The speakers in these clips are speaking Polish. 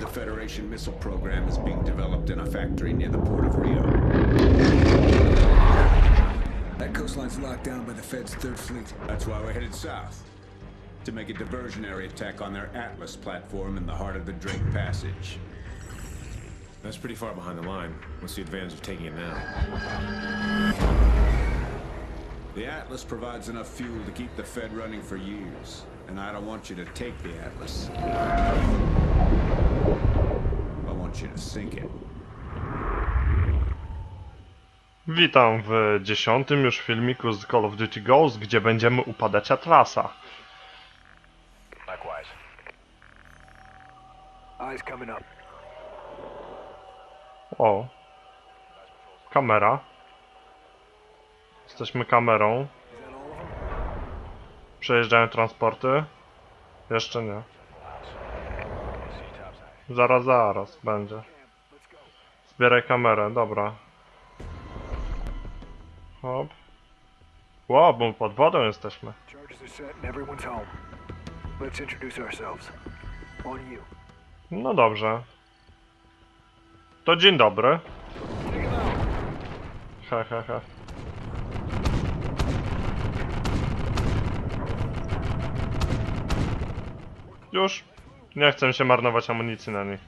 We believe the Federation missile program is being developed in a factory near the port of Rio. That coastline's locked down by the Fed's Third Fleet. That's why we're headed south. To make a diversionary attack on their Atlas platform in the heart of the Drake Passage. That's pretty far behind the line. What's the advantage of taking it now? The Atlas provides enough fuel to keep the Fed running for years. And I don't want you to take the Atlas. I want you to sink it. Witam w dziesiątym już filmiku z Call of Duty Ghost, gdzie będziemy upadać Atlasa. Likewise. Eyes coming up. O. Kamera. Jesteśmy kamerą. Przejeżdżają transporty. Jeszcze nie. Zaraz, zaraz będzie. Zbieraj kamerę, dobra. Hop. Wow, bo pod wodą jesteśmy. No dobrze. To dzień dobry. He, he, he. Już. Nie chcę się marnować amunicji na nich.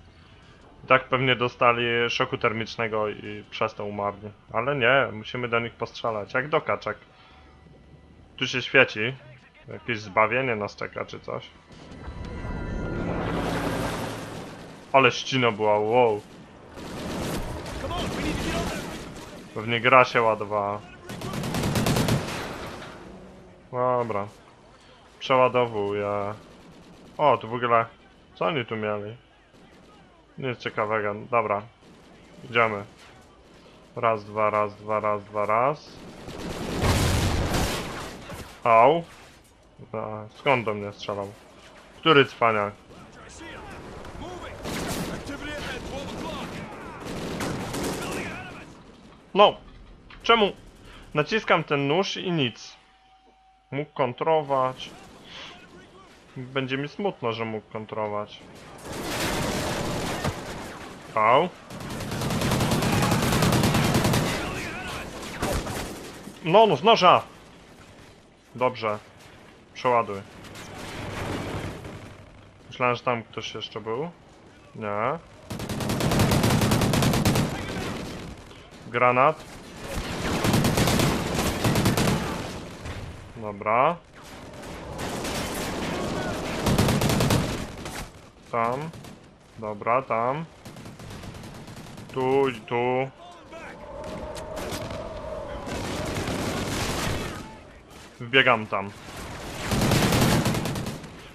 I tak pewnie dostali szoku termicznego i przez to umarli. Ale nie, musimy do nich postrzelać. Jak do kaczek. Tu się świeci. Jakieś zbawienie nas czeka czy coś. Ale ścina była, wow. Pewnie gra się ładowała. Dobra. Przeładowuję. O, tu w ogóle... Co oni tu mieli? Nic ciekawego. Dobra. Idziemy. Raz, dwa, raz, dwa, raz, dwa, raz. Au. A, skąd do mnie strzelał? Który cwaniak? No, czemu naciskam ten nóż i nic? Mógł kontrować. Będzie mi smutno, że mógł kontrować. Au. No, no, z noża! Dobrze. Przeładuj. Myślałem, że tam ktoś jeszcze był. Nie. Granat. Dobra. Tam. Dobra, tam. Tu tu. Wbiegam tam.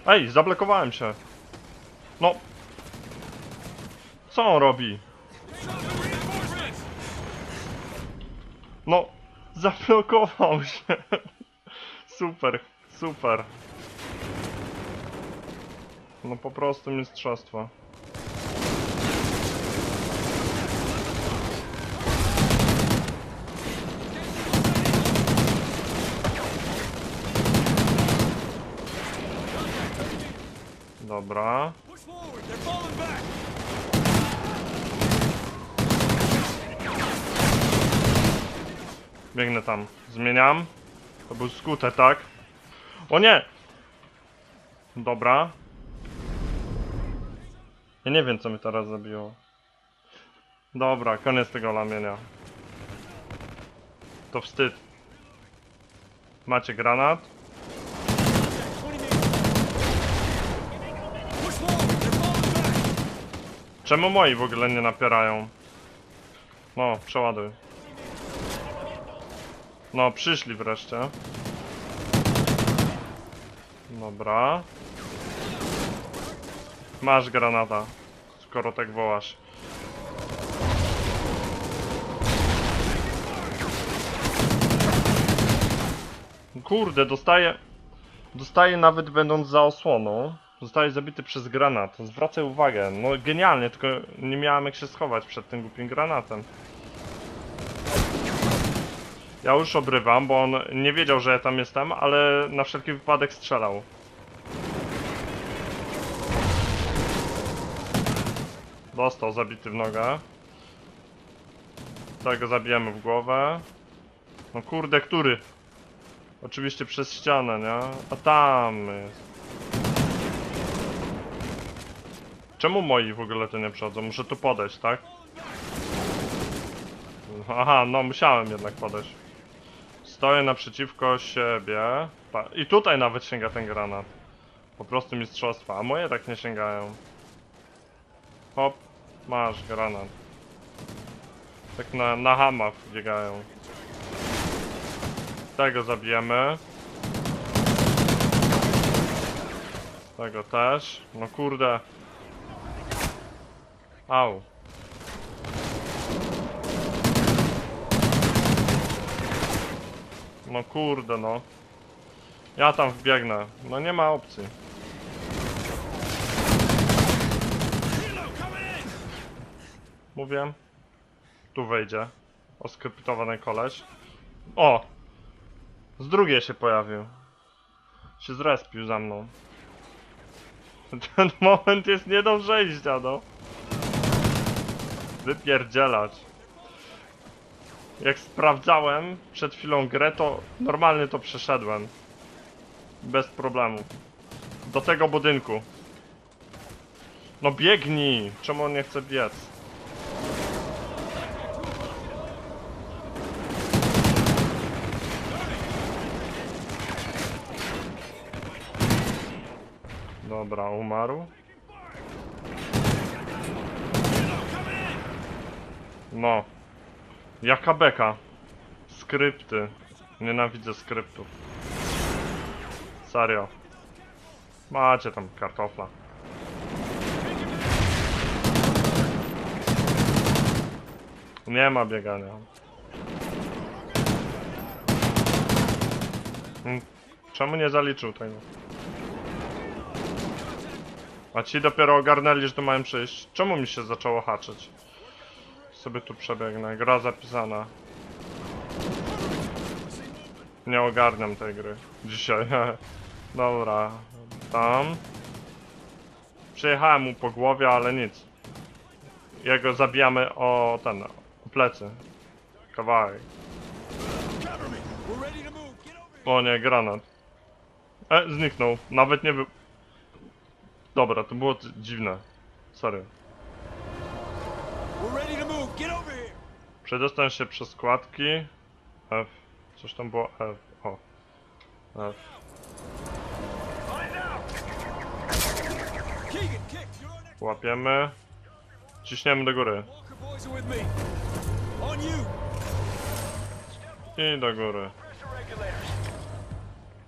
Ej, zablokowałem się. No. Co on robi? No, zablokował się. Super, super. No po prostu mistrzostwo. Dobra. Biegnę tam. Zmieniam. To był skutek, tak? O nie! Dobra. Ja nie wiem, co mi teraz zabiło. Dobra, koniec tego lamienia. To wstyd. Macie granat? Czemu moi w ogóle nie napierają? No, przeładuj. No, przyszli wreszcie. Dobra. Masz granata, skoro tak wołasz. Kurde, dostaję... Dostaję nawet będąc za osłoną. Zostaje zabity przez granat. Zwracaj uwagę. No genialnie, tylko nie miałem jak się schować przed tym głupim granatem. Ja już obrywam, bo on nie wiedział, że ja tam jestem, ale na wszelki wypadek strzelał. Dostał zabity w nogę. Tego zabijemy w głowę. No kurde, który? Oczywiście przez ścianę, nie? A tam jest. Czemu moi w ogóle tu nie przodzą? Muszę tu podejść, tak? Aha, no musiałem jednak podejść. Stoję naprzeciwko siebie. I tutaj nawet sięga ten granat. Po prostu mistrzostwa. A moje tak nie sięgają. Hop, masz granat. Tak na, na hamach biegają. Tego zabijemy. Tego też. No kurde. Au. No kurde no. Ja tam wbiegnę. No nie ma opcji. Mówię. Tu wejdzie. Oskryptowany koleś. O! Z drugiej się pojawił. Się zrespił za mną. Ten moment jest nie do przejścia, no. Wypierdzielać. Jak sprawdzałem przed chwilą grę, to normalnie to przeszedłem. Bez problemu. Do tego budynku. No biegnij! Czemu on nie chce biec? Dobra, umarł. No. Jaka beka? Skrypty. Nienawidzę skryptów. Serio. Macie tam kartofla. Nie ma biegania. Hmm, Czemu nie zaliczył tego? A ci dopiero ogarnęli, że tu mają przyjść. Czemu mi się zaczęło haczyć? Sobie tu przebiegnę. Gra zapisana. Nie ogarniam tej gry. Dzisiaj. Dobra. Tam. Przejechałem mu po głowie, ale nic. Jego zabijamy o ten. O plecy. Kawałek. O nie, granat. E, zniknął. Nawet nie wy... Dobra, to było dziwne. Sorry. Przedostań się przez składki. F. Coś tam było F. O. F. Łapiemy. Ciśniemy do góry. I do góry.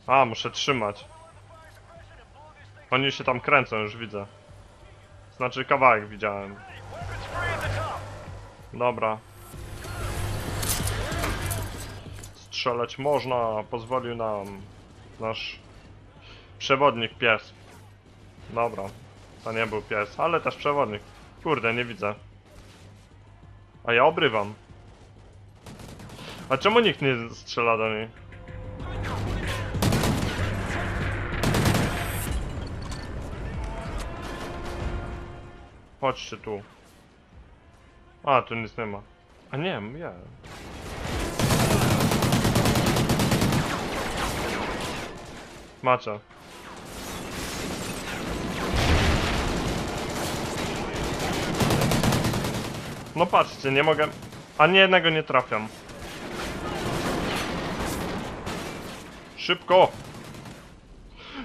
A, muszę trzymać. Oni się tam kręcą, już widzę. Znaczy kawałek widziałem. Dobra. Strzelać można, pozwolił nam nasz przewodnik pies. Dobra. To nie był pies, ale też przewodnik. Kurde, nie widzę. A ja obrywam. A czemu nikt nie strzela do niej? Chodźcie tu. A, tu nic nie ma. A nie, ja. Macie. No patrzcie, nie mogę... Ani jednego nie trafiam. Szybko!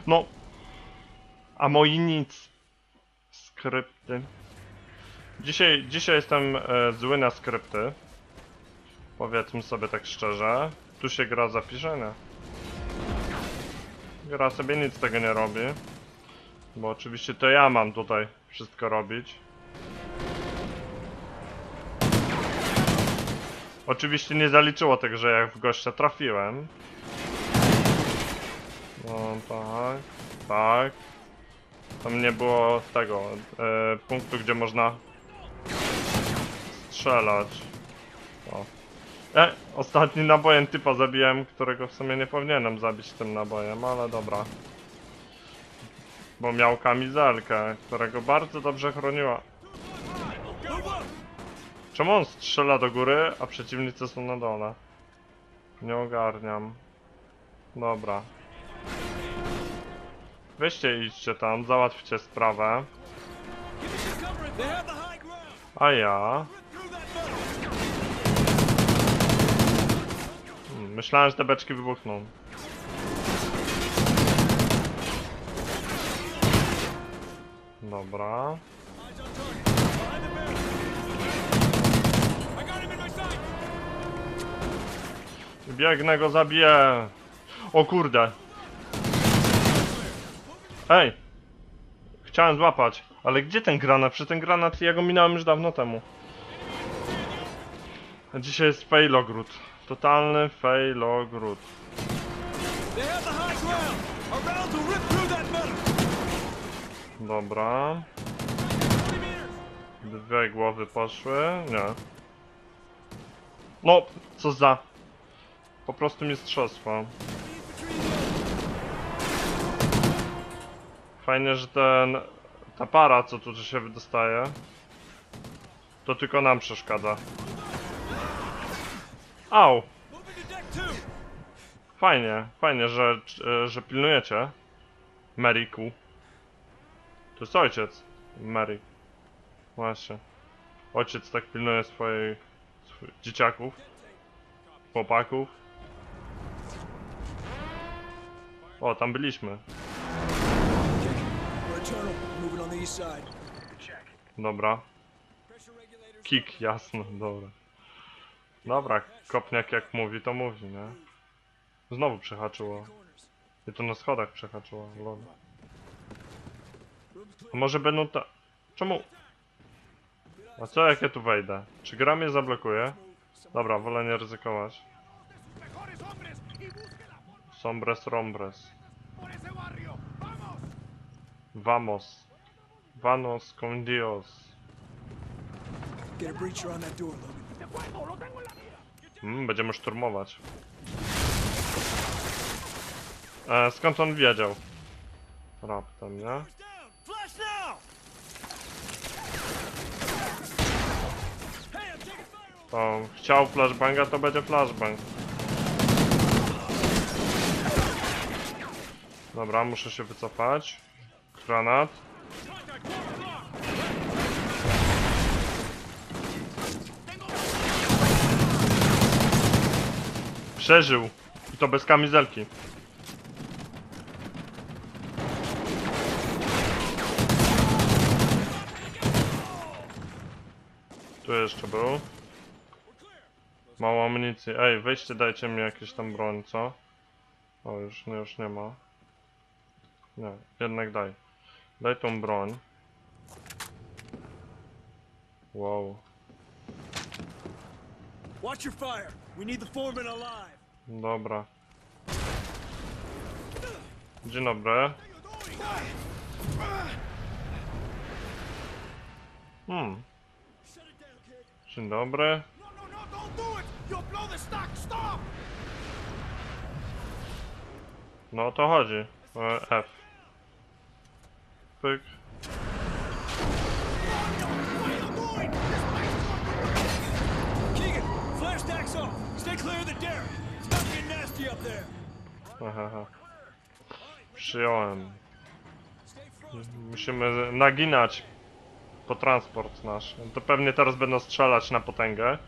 No. A moi nic. Skrypty. Dzisiaj, dzisiaj jestem e, zły na skrypty. Powiedzmy sobie tak szczerze. Tu się gra zapiszenia. Gra sobie nic tego nie robi. Bo oczywiście to ja mam tutaj wszystko robić. Oczywiście nie zaliczyło tego, że jak w gościa trafiłem. No tak, tak. Tam nie było tego e, punktu, gdzie można strzelać. O. E, ostatnim nabojem typa zabiłem, którego w sumie nie powinienem zabić tym nabojem, ale dobra. Bo miał kamizelkę, którego bardzo dobrze chroniła. Czemu on strzela do góry, a przeciwnicy są na dole? Nie ogarniam. Dobra. Weźcie idźcie tam, załatwcie sprawę. A ja... Through that metal. Hmm, Myślałem, że te beczki wybuchną. Dobra. Biegnę go zabiję. O kurde. Ej. Chciałem złapać. Ale gdzie ten granat? Przy ten granat ja go minąłem już dawno temu. A dzisiaj jest failogród. Totalny failogród. Dobra. 20 meters. Dwie głowy poszły. Nie. No, co za. Po prostu mistrzostwo. Fajnie, że ten. Ta para, co tu się wydostaje. To tylko nam przeszkadza. Au! Fajnie, fajnie, że, że pilnujecie. Meriku. To jest ojciec. Merik. Właśnie. Ojciec tak pilnuje swoich, swoich dzieciaków. Chłopaków. O, tam byliśmy. Dobra. Kick, jasno, dobra. Dobra, kopniak jak mówi, to mówi, nie? Znowu przehaczyło. I to na schodach przehaczyło, lol. A może będą ta... Czemu? A co jak ja tu wejdę? Czy gra mnie zablokuje? Dobra, wolę nie ryzykować. Sombres rombres. Vamos. Vanos con Dios. Get a breacher on that door, Logan. Mm, będziemy szturmować. E, skąd on wiedział? Raptem, nie? To chciał flashbanga, to będzie flashbang. Dobra, muszę się wycofać. Granat. Przeżył. I to bez kamizelki. Tu jeszcze był. Mało amunicji. Ej, weźcie, dajcie mi jakieś tam broń, co? O, już, nie, już nie ma. Nie, jednak daj. Daj tą broń. Wow. Watch your fire. We need the foreman alive. Dobra. Dzień dobry. Hmm. Dzień dobry. No, no, no. No o to chodzi. E, F. Pyk. Keegan, flare stacks off. There. Aha. Przyjąłem. Musimy naginać po transport nasz. To pewnie teraz będą strzelać na potęgę.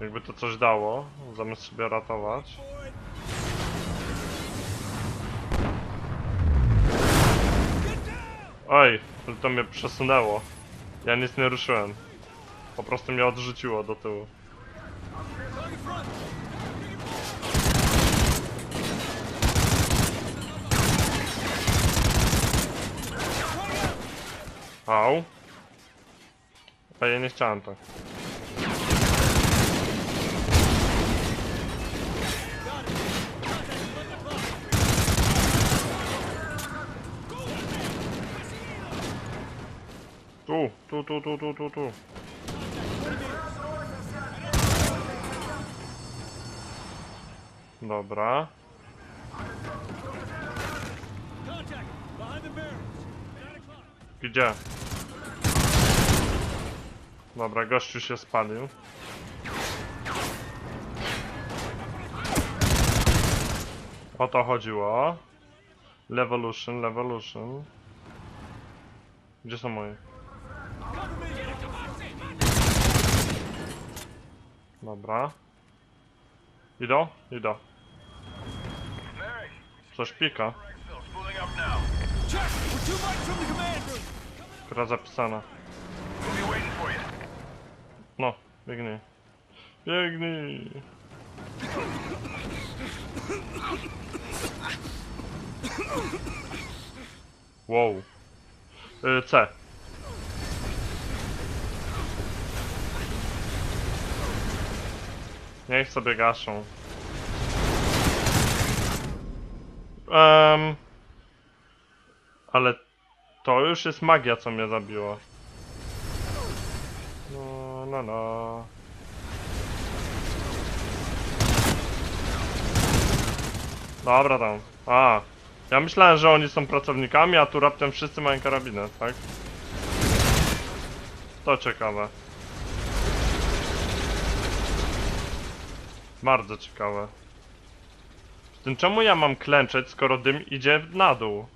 Jakby to coś dało, zamiast sobie ratować. Oj, to mnie przesunęło. Ja nic nie ruszyłem. Po prostu mnie odrzuciło do tyłu. Au. A ja nie chciałem tak. Tu, tu, tu, tu, tu, tu, tu. Dobra. Gdzie? Dobra, gościu się spalił. O to chodziło. Levolution, Levolution. Gdzie są moje? Dobra. Idą? Idą. Coś pika. Check! We're biegnij. Biegnij. Wow. Y, C. Niech sobie gaszą. Em, ale to już jest magia, co mnie zabiła. No, no, no. Dobra tam. A. Ja myślałem, że oni są pracownikami, a tu raptem wszyscy mają karabinę, tak? To ciekawe. Bardzo ciekawe. Z tym czemu ja mam klęczeć, skoro dym idzie na dół?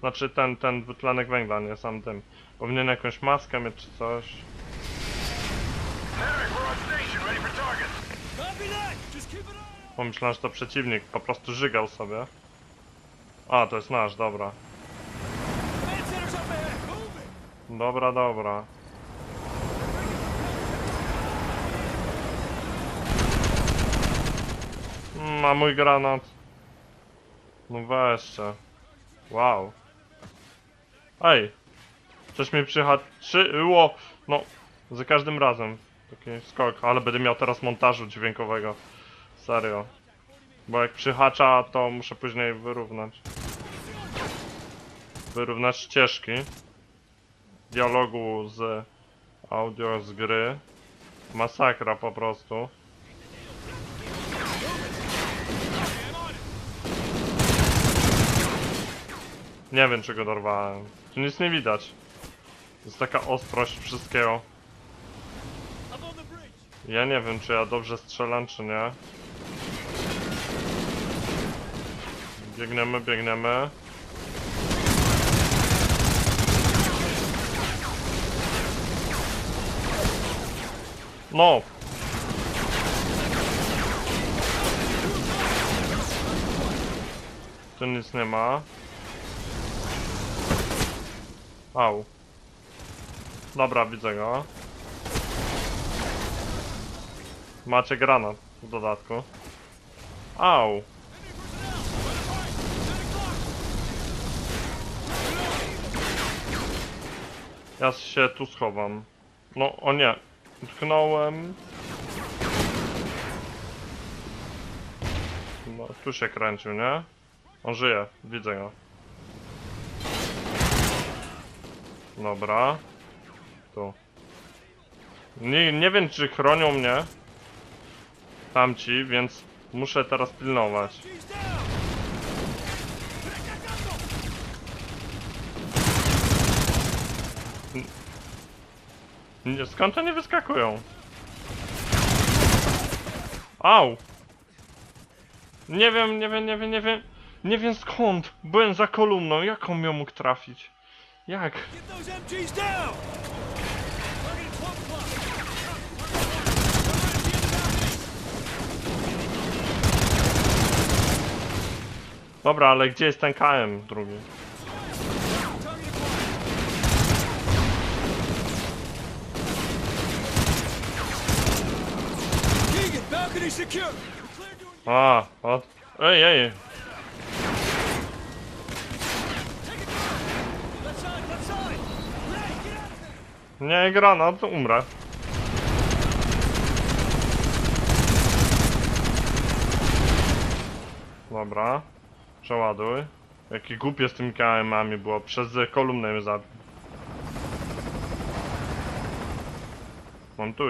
Znaczy ten, ten dwutlenek węgla, nie sam dym. Powinien jakąś maskę mieć czy coś. Pomyślałem, że to przeciwnik, po prostu żygał sobie. A, to jest nasz, dobra. Dobra, dobra. Mm, A mój granat. No weźcie. Wow. Ej. Coś mi przyhaczyło. No, za każdym razem. Taki skok, ale będę miał teraz montażu dźwiękowego. Serio. Bo jak przyhacza, to muszę później wyrównać. Wyrównać ścieżki dialogu z audio z gry. Masakra po prostu. Nie wiem, czy go dorwałem. Tu nic nie widać. Jest taka ostrość wszystkiego. Up on the bridge! Ja nie wiem, czy ja dobrze strzelam, czy nie. Biegniemy, biegniemy. No! Tu nic nie ma. Au. Dobra, widzę go. Macie granat w dodatku. Au. Ja się tu schowam. No, o nie. Utknąłem. No, tu się kręcił, nie? On żyje, widzę go. Dobra. Tu. Nie, nie wiem, czy chronią mnie tamci, więc muszę teraz pilnować. Nie, skąd oni wyskakują? Au! Nie wiem, nie wiem, nie wiem, nie wiem. Nie wiem skąd. Byłem za kolumną. Jak on miał mógł trafić? Jak? Dobra, ale gdzie jest ten KM drugi? A, o. Ej, ej. Nie, granat, umrę. Dobra. Przeładuj. Jaki głupie z tymi KM-ami było. Przez kolumnę mnie zabił.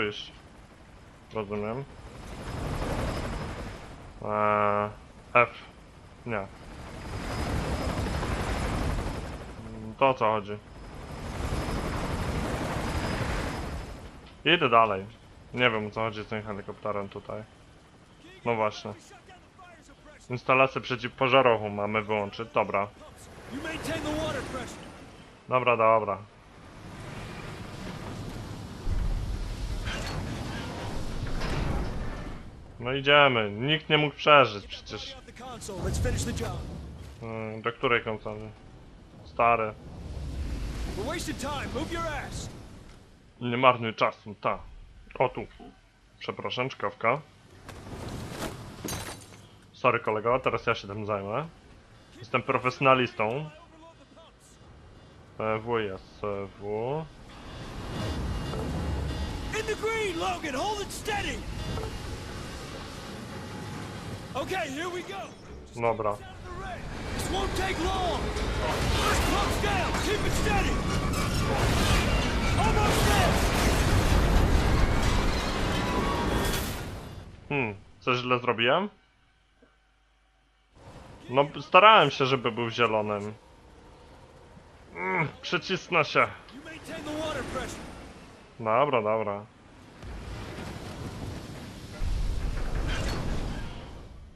Iść. Rozumiem. Eee, F. Nie. Mm, To o co chodzi? Idę dalej. Nie wiem o co chodzi z tym helikopterem tutaj. No właśnie. Shut down the fire suppression. Instalację przeciwpożarową mamy wyłączyć. Dobra. Dobra, dobra. No idziemy. Nikt nie mógł przeżyć przecież. Out the console. Let's finish the job. Mm, Do której konsoli? Stary. Nie marnuj czasu, ta. O tu. Przepraszam, czkawka. Sorry kolego, teraz ja się tym zajmę. Jestem profesjonalistą. PW jest PW. In the green, Logan. Hold it steady. Okay, here we go. Dobra. This won't take long. First down. Keep it steady. Almost there. Hmm, coś źle zrobiłem? No, starałem się, żeby był zielonym. Mm, przycisnę się. Dobra, dobra.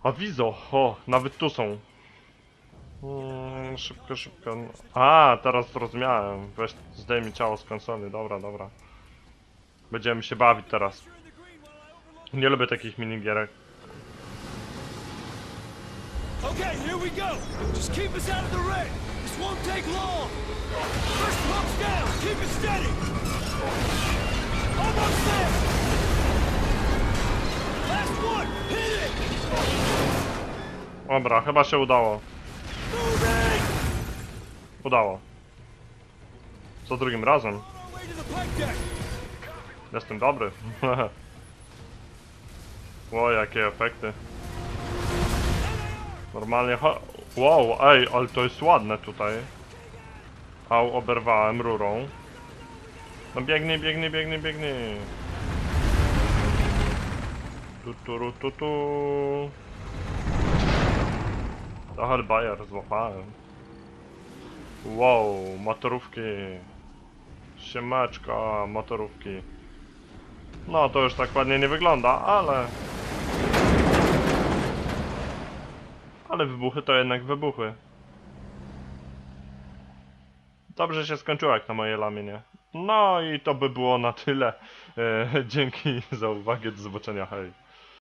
Awizo, o, nawet tu są. Mm, szybko, szybko. A, teraz zrozumiałem. Weź, zdejmij ciało z konsoli, dobra, dobra. Będziemy się bawić teraz. Nie lubię takich minigierek. Okay, here we go. Just keep us out of the red. This won't take long. First pump's down. Keep it steady. Almost there. Last one. Hit it. Dobra, chyba się udało. Udało. Co drugim razem. Jestem dobry. Ło, jakie efekty. Normalnie. Wow, ej, ale to jest ładne tutaj. Au, oberwałem rurą. No biegnij, biegnij, biegnij, biegnij. Tu, tu, tu, tu. Hellbayer złapałem. Wow, motorówki. Siemeczka, motorówki. No, to już tak ładnie nie wygląda, ale... Ale wybuchy to jednak wybuchy. Dobrze się skończyło jak na mojej laminie. No i to by było na tyle. E, dzięki za uwagę, do zobaczenia, hej.